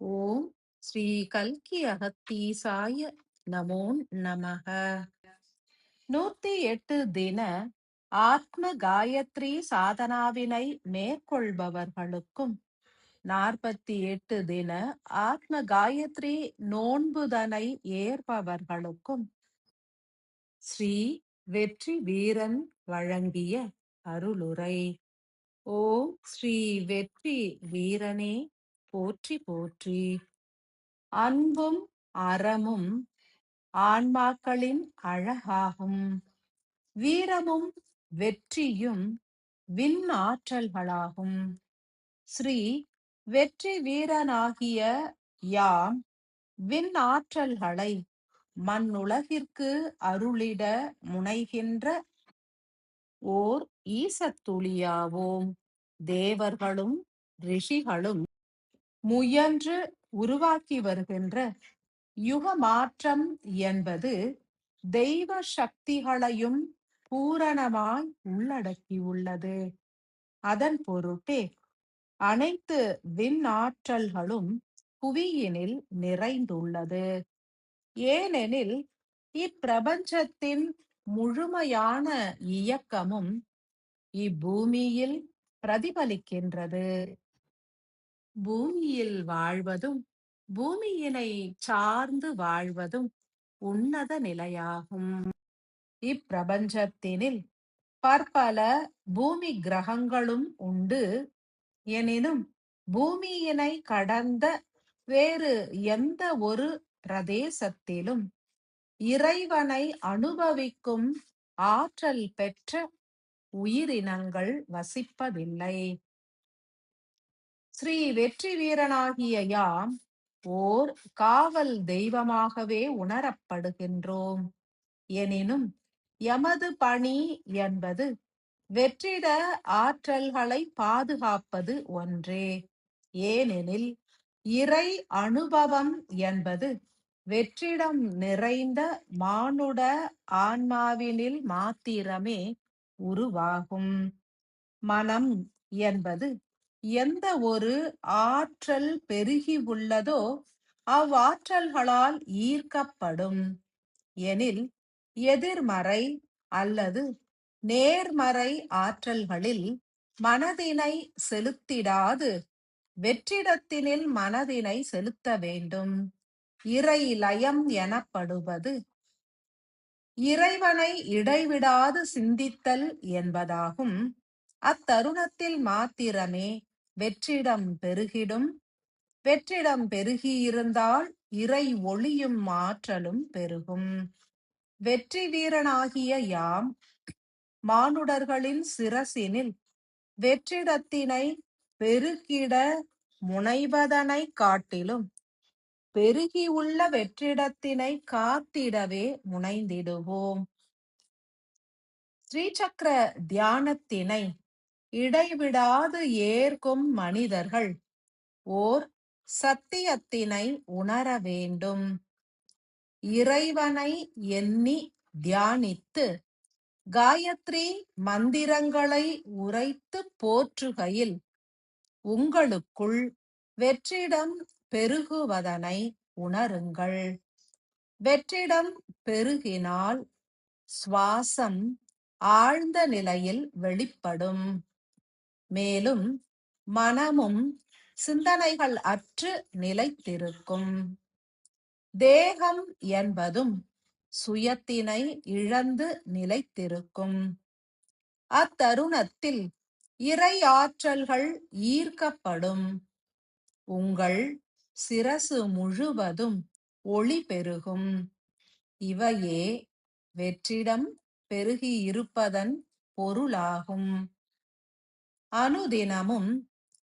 ஓம் ஸ்ரீ கல்கி அகத்தீசாய நமோ நமக. நூத்தி எட்டு தின ஆத்ம காயத்ரி சாதனாவினை மேற்கொள்பவர்களுக்கும் நாற்பத்தி எட்டு தின ஆத்ம காயத்ரி நோன்புதனை ஏற்பவர்களுக்கும் ஸ்ரீ வெற்றி வீரன் வழங்கிய அருளுரை. ஓம் ஸ்ரீ வெற்றி வீரனே. போற்றி போற்றி. அன்பும் அறமும் ஆன்மாக்களின் அழகாகும். வீரமும் வெற்றியும் விண்ணாற்றல்களாகும். ஸ்ரீ வெற்றி வீரனாகிய யாம் விண்ணாற்றல்களை மண்ணுலகிற்கு அருளிட முனைகின்ற ஓர் ஈசத்துளியாவோம். தேவர்களும் ரிஷிகளும் முயன்று உருவாக்கி வருகின்ற யுக மாற்றம் என்பது தெய்வ சக்திகளையும் பூரணமாய் உள்ளடக்கியுள்ளது அதன் பொருட்டே அனைத்து விண்ணாற்றல்களும் புவியினில் நிறைந்துள்ளது. ஏனெனில் இப்பிரபஞ்சத்தின் முழுமையான இயக்கமும் இப்பூமியில் பிரதிபலிக்கின்றது. பூமியில் வாழ்வதும் பூமியினை சார்ந்து வாழ்வதும் உன்னத நிலையாகும். இப்பிரபஞ்சத்தினில் பற்பல பூமி கிரகங்களும் உண்டு. எனினும் பூமியினை கடந்த வேறு எந்த ஒரு பிரதேசத்திலும் இறைவனை அனுபவிக்கும் ஆற்றல் பெற்ற உயிரினங்கள் வசிப்பதில்லை. ஸ்ரீ வெற்றி வீரனாகிய யாம் ஓர் காவல் தெய்வமாகவே உணரப்படுகின்றோம். எனினும் எமது பணி என்பது வெற்றிட ஆற்றல்களை பாதுகாப்பது ஒன்றே. ஏனெனில் இறை அனுபவம் என்பது வெற்றிடம் நிறைந்த மானுட ஆன்மாவினில் மாத்திரமே உருவாகும். மனம் என்பது எந்த ஒரு ஆற்றல் பெருகி உள்ளதோ அவ்வாற்றல்களால் ஈர்க்கப்படும். எனில் எதிர்மறை அல்லது நேர்மறை ஆற்றல்களில் மனதினை செலுத்திடாது. வெற்றிடத்தினில் மனதினை செலுத்த வேண்டும். இறை லயம் எனப்படுவது இறைவனை இடைவிடாது சிந்தித்தல் என்பதாகும். அத்தருணத்தில் மாத்திரமே வெற்றிடம் பெருகிடும். வெற்றிடம் பெருகியிருந்தால் இறை ஒளியும் மாற்றலும் பெருகும். வெற்றி வீரனாகிய யாம் மானுடர்களின் சிரசினில் வெற்றிடத்தினை பெருகிட முனைவதனை காட்டிலும் பெருகியுள்ள வெற்றிடத்தினை காத்திடவே முனைந்திடுவோம். ஸ்ரீசக்கர தியானத்தினை இடைவிடாது ஏற்கும் மனிதர்கள். ஓர் சத்தியத்தினை உணர வேண்டும். இறைவனை எண்ணி தியானித்து காயத்ரி மந்திரங்களை உரைத்து போற்றுகையில் உங்களுக்குள் வெற்றிடம் பெருகுவதனை உணருங்கள். வெற்றிடம் பெருகினால் சுவாசம் ஆழ்ந்த நிலையில் வெளிப்படும். மேலும் மனமும் சிந்தனைகள் அற்று நிலைத்திருக்கும். தேகம் என்பதும் சுயத்தினை இழந்து நிலைத்திருக்கும். அத்தருணத்தில் இறை ஆற்றல்கள் ஈர்க்கப்படும். உங்கள் சிரசு முழுவதும் ஒளி பெருகும். இவையே வெற்றிடம் பெருகியிருப்பதன் பொருளாகும். அனுதினமும்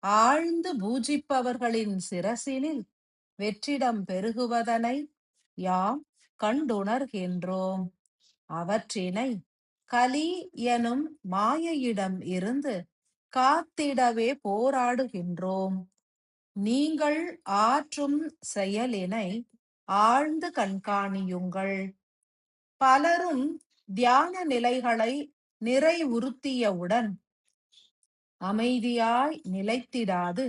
ஆழ்ந்து பூஜிப்பவர்களின் சிரசினில் வெற்றிடம் பெருகுவதனை யாம் கண்டுணர்கின்றோம். அவற்றினை கலி எனும் மாயையிடம் இருந்து காத்திடவே போராடுகின்றோம். நீங்கள் ஆற்றும் செயலினை ஆழ்ந்து கண்காணியுங்கள். பலரும் தியான நிலைகளை நிறைவுறுத்தியவுடன் அமைதியாய் நிலைத்திடாது.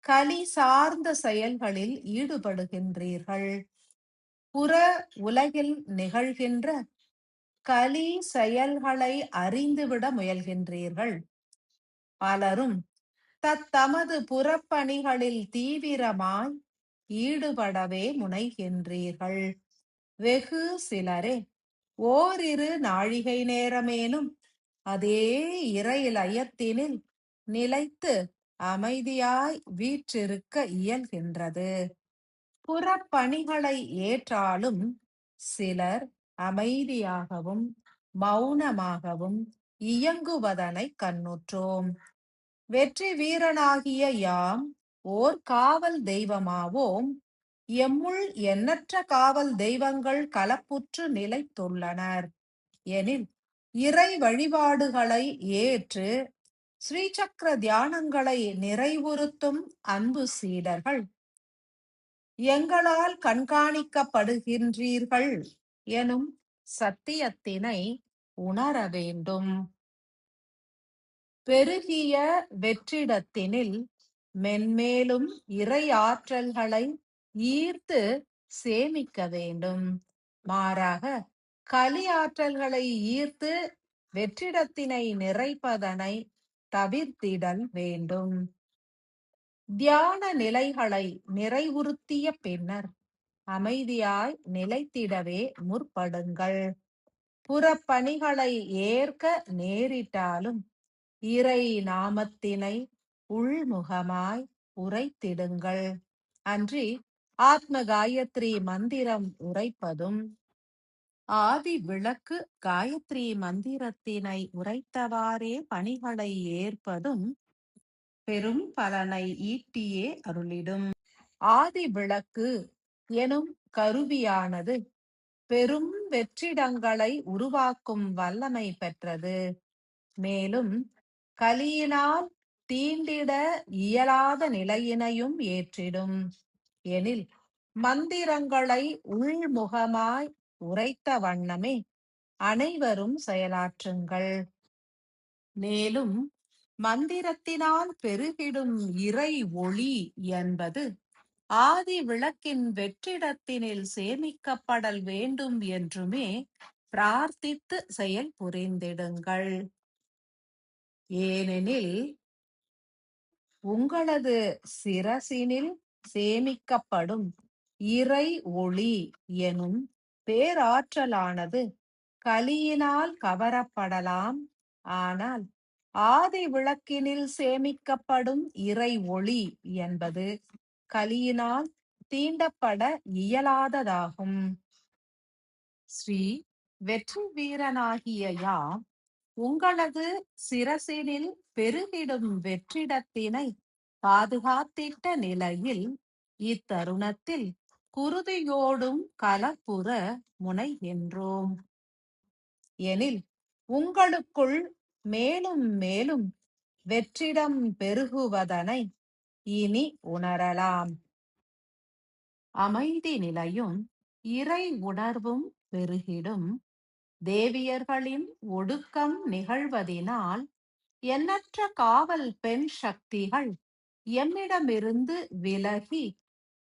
கலி சார்ந்த செயல்களில் ஈடுபடுகின்றீர்கள். புற உலகில் நிகழ்கின்ற கலி செயல்களை அறிந்துவிட முயல்கின்றீர்கள். பலரும் தத்தமது புறப்பணிகளில் தீவிரமாய் ஈடுபடவே முனைகின்றீர்கள். வெகு சிலரே ஓரிரு நாழிகை நேரமேனும் அதே இறை நிலைத்து அமைதியாய் வீற்றிருக்க இயல்கின்றது. புறப்பணிகளை ஏற்றாலும் சிலர் அமைதியாகவும் மௌனமாகவும் இயங்குவதனை கண்ணுற்றோம். வெற்றி வீரனாகிய யாம் ஓர் காவல் தெய்வமாவோம். எம்முள் எண்ணற்ற காவல் தெய்வங்கள் கலப்புற்று நிலைத்துள்ளனர். எனில் இறை வழிபாடுகளை ஏற்று ஸ்ரீசக்கர தியானங்களை நிறைவுறுத்தும் அன்பு சீடர்கள். எங்களால் கண்காணிக்கப்படுகின்றீர்கள் எனும் சத்தியத்தினை உணர வேண்டும். பெருகிய வெற்றிடத்தினில் மென்மேலும் இறை ஆற்றல்களை ஈர்த்து சேமிக்க வேண்டும். மாறாக கலி ஆற்றல்களை ஈர்த்து வெற்றிடத்தினை நிறைப்பதனை தவிர்த்திடல் வேண்டும். தியான நிலைகளை நிறைவுறுத்திய பின்னர் அமைதியாய் நிலைத்திடவே முற்படுங்கள். புறப்பணிகளை ஏற்க நேரிட்டாலும் இறை நாமத்தினை உள்முகமாய் உரைத்திடுங்கள். அன்றி ஆத்ம காயத்ரி மந்திரம் உரைப்பதும் ஆதி விளக்கு காயத்ரி மந்திரத்தினை உரைத்தவாறே பணிகளை ஏற்பதும் பெரும் பலனை ஈட்டியே அருளிடும். ஆதி விளக்கு எனும் கருவியானது பெரும் வெற்றிடங்களை உருவாக்கும் வல்லமை பெற்றது. மேலும் கலியினால் தீண்டிட இயலாத நிலையினையும் ஏற்றிடும். எனில் மந்திரங்களை உள்முகமாய் உரைத்த வண்ணமே அனைவரும் செயலாற்றுங்கள். மேலும் மந்திரத்தினால் பெருகிடும் இறை ஒளி என்பது ஆதி விளக்கின் வெற்றிடத்தினில் சேமிக்கப்படல் வேண்டும் என்றுமே பிரார்த்தித்து செயல் புரிந்திடுங்கள். ஏனெனில் உங்களது சிரசினில் சேமிக்கப்படும் இறை ஒளி எனும் பேராற்றலானது கலியினால் கவரப்படலாம். ஆனால் ஆதி விளக்கினில் சேமிக்கப்படும் இறை ஒளி என்பது கலியினால் தீண்டப்பட இயலாததாகும். ஸ்ரீ வெற்றி வீரனாகிய யாம் உங்களது சிரசினில் பெருகிடும் வெற்றிடத்தினை பாதுகாத்திட்ட நிலையில் இத்தருணத்தில் குருதியோடும் கலப்புற முனை என்றோம். எனில் உங்களுக்குள் மேலும் மேலும் வெற்றிடம் பெருகுவதனை இனி உணரலாம். அமைதி நிலையும் இறை உணர்வும் பெருகிடும். தேவியர்களின் ஒடுக்கம் நிகழ்வதினால் எண்ணற்ற காவல் பெண் சக்திகள் எம்மிடமிருந்து விலகி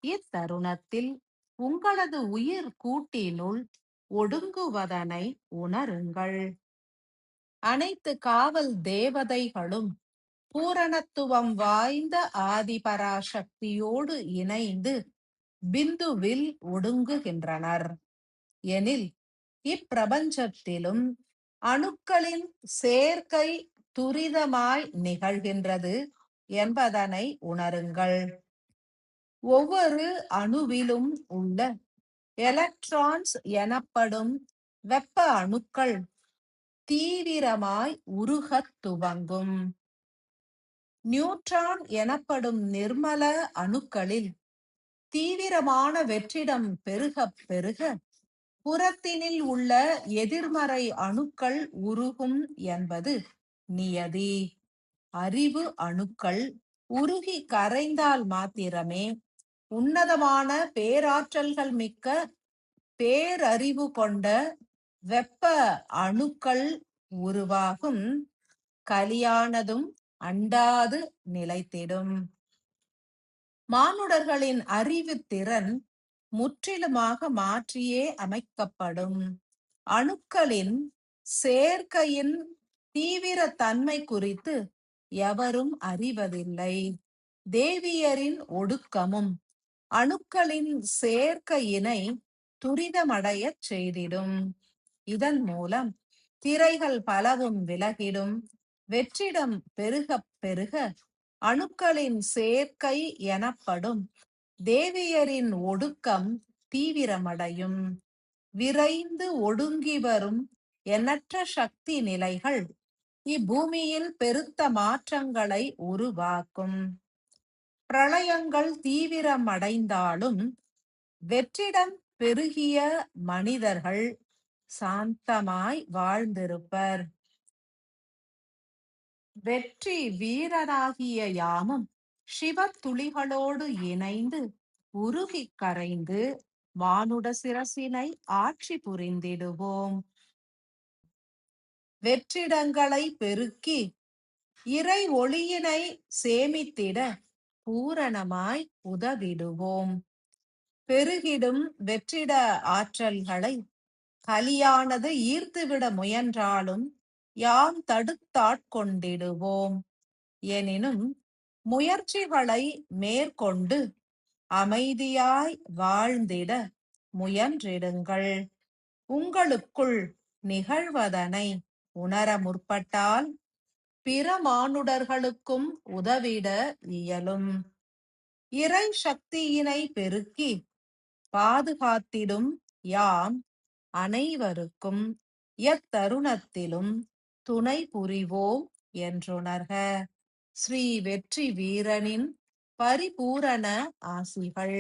இத்தருணத்தில் உங்களது உயிர் கூட்டினுள் ஒடுங்குவதனை உணருங்கள். அனைத்து காவல் தேவதைகளும் பூரணத்துவம் வாய்ந்த ஆதிபராசக்தியோடு இணைந்து பிந்துவில் ஒடுங்குகின்றனர். எனில் இப்பிரபஞ்சத்திலும் அணுக்களின் சேர்க்கை துரிதமாய் நிகழ்கின்றது என்பதனை உணருங்கள். ஒவ்வொரு அணுவிலும் உள்ள எலக்ட்ரான்ஸ் எனப்படும் வெப்ப அணுக்கள் தீவிரமாய் உருகத் துவங்கும். நியூட்ரான் எனப்படும் நிர்மல அணுக்களில் தீவிரமான வெற்றிடம் பெருக பெருக புறத்தினில் உள்ள எதிர்மறை அணுக்கள் உருகும் என்பது நியதி. அறிவு அணுக்கள் உருகி கரைந்தால் மாத்திரமே உன்னதமான பேராற்றல்கள் மிக்க பேரறிவு கொண்ட வெப்ப அணுக்கள் உருவாகும். கலியானதும் அண்டாது நிலைத்திடும். மானுடர்களின் அறிவு திறன் முற்றிலுமாக மாற்றியே அமைக்கப்படும். அணுக்களின் சேர்க்கையின் தீவிர தன்மை குறித்து எவரும் அறிவதில்லை. தேவியரின் ஒடுக்கமும் அணுக்களின் சேர்க்கையினை துரிதமடையச் செய்திடும். இதன் மூலம் திரைகள் பலவும் விலகிடும். வெற்றிடம் பெருகப் பெருக அணுக்களின் சேர்க்கை எனப்படும் தேவியரின் ஒடுக்கம் தீவிரமடையும். விரைந்து ஒடுங்கி வரும் எண்ணற்ற சக்தி நிலைகள் இப்பூமியில் பெருத்த மாற்றங்களை உருவாக்கும். பிரளயங்கள் தீவிரமடைந்தாலும் வெற்றிடம் பெருகிய மனிதர்கள் சாந்தமாய் வாழ்ந்திருப்பர். வெற்றி வீரராகிய யாமும் சிவ துளிகளோடு இணைந்து உருகி கரைந்து மானுட சிரசினை ஆட்சி புரிந்திடுவோம். வெற்றிடங்களை பெருக்கி இறை ஒளியினை சேமித்திட பூரணமாய் உதவிடுவோம் பெருகிடும் வெற்றிட ஆற்றல்களை கலியானது ஈர்த்துவிட முயன்றாலும் யாம் தடுத்தாட்கொண்டிடுவோம் எனினும் முயற்சிகளை மேற்கொண்டு அமைதியாய் வாழ்ந்திட முயன்றிடுங்கள். உங்களுக்குள் நிகழ்வதனை உணர முற்பட்டால் பிற மானுடர்களுக்கும் உதவிட இயலும். இறை சக்தியினை பெருக்கி பாதுகாத்திடும் யாம் அனைவருக்கும் எத்தருணத்திலும் துணை புரிவோம் என்றுணர்க. ஸ்ரீ வெற்றி வீரனின் பரிபூரண ஆசிகள்.